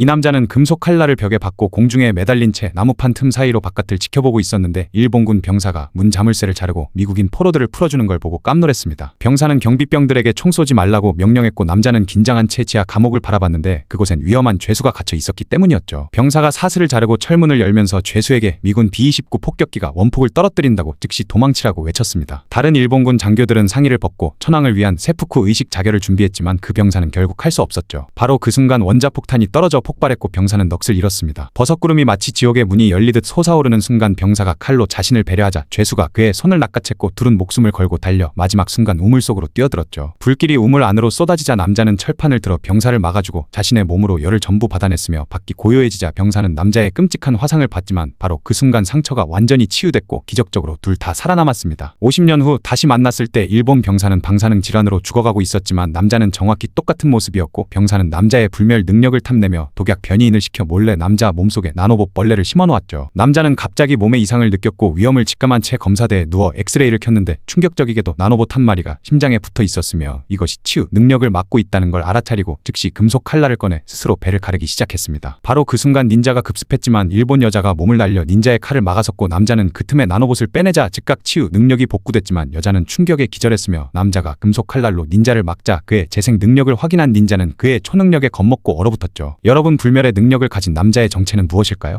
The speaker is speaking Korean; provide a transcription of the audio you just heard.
이 남자는 금속 칼날을 벽에 박고 공중에 매달린 채 나무판 틈 사이로 바깥을 지켜보고 있었는데 일본군 병사가 문 자물쇠를 자르고 미국인 포로들을 풀어주는 걸 보고 깜놀했습니다. 병사는 경비병들에게 총 쏘지 말라고 명령했고 남자는 긴장한 채 지하 감옥을 바라봤는데 그곳엔 위험한 죄수가 갇혀 있었기 때문이었죠. 병사가 사슬을 자르고 철문을 열면서 죄수에게 미군 B-29 폭격기가 원폭을 떨어뜨린다고 즉시 도망치라고 외쳤습니다. 다른 일본군 장교들은 상의를 벗고 천황을 위한 세푸쿠 의식 자결을 준비했지만 그 병사는 결국 할 수 없었죠. 바로 그 순간 원자폭탄이 떨어져 폭발했고 병사는 넋을 잃었습니다. 버섯구름이 마치 지옥의 문이 열리듯 솟아오르는 순간 병사가 칼로 자신을 배려하자 죄수가 그의 손을 낚아챘고 둘은 목숨을 걸고 달려 마지막 순간 우물 속으로 뛰어들었죠. 불길이 우물 안으로 쏟아지자 남자는 철판을 들어 병사를 막아주고 자신의 몸으로 열을 전부 받아냈으며 밖이 고요해지자 병사는 남자의 끔찍한 화상을 받지만 바로 그 순간 상처가 완전히 치유됐고 기적적으로 둘 다 살아남았습니다. 50년 후 다시 만났을 때 일본 병사는 방사능 질환으로 죽어가고 있었지만 남자는 정확히 똑같은 모습이었고 병사는 남자의 불멸 능력을 탐내며 독약 변이인을 시켜 몰래 남자 몸속에 나노봇 벌레를 심어놓았죠. 남자는 갑자기 몸에 이상을 느꼈고 위험을 직감한 채 검사대에 누워 엑스레이를 켰는데 충격적이게도 나노봇 한 마리가 심장에 붙어 있었으며 이것이 치유 능력을 막고 있다는 걸 알아차리고 즉시 금속 칼날을 꺼내 스스로 배를 가르기 시작했습니다. 바로 그 순간 닌자가 급습했지만 일본 여자가 몸을 날려 닌자의 칼을 막아섰고 남자는 그 틈에 나노봇을 빼내자 즉각 치유 능력이 복구됐지만 여자는 충격에 기절했으며 남자가 금속 칼날로 닌자를 막자 그의 재생 능력을 확인한 닌자는 그의 초능력에 겁먹고 얼어붙었죠. 여러 분 불멸의 능력을 가진 남자의 정체는 무엇일까요?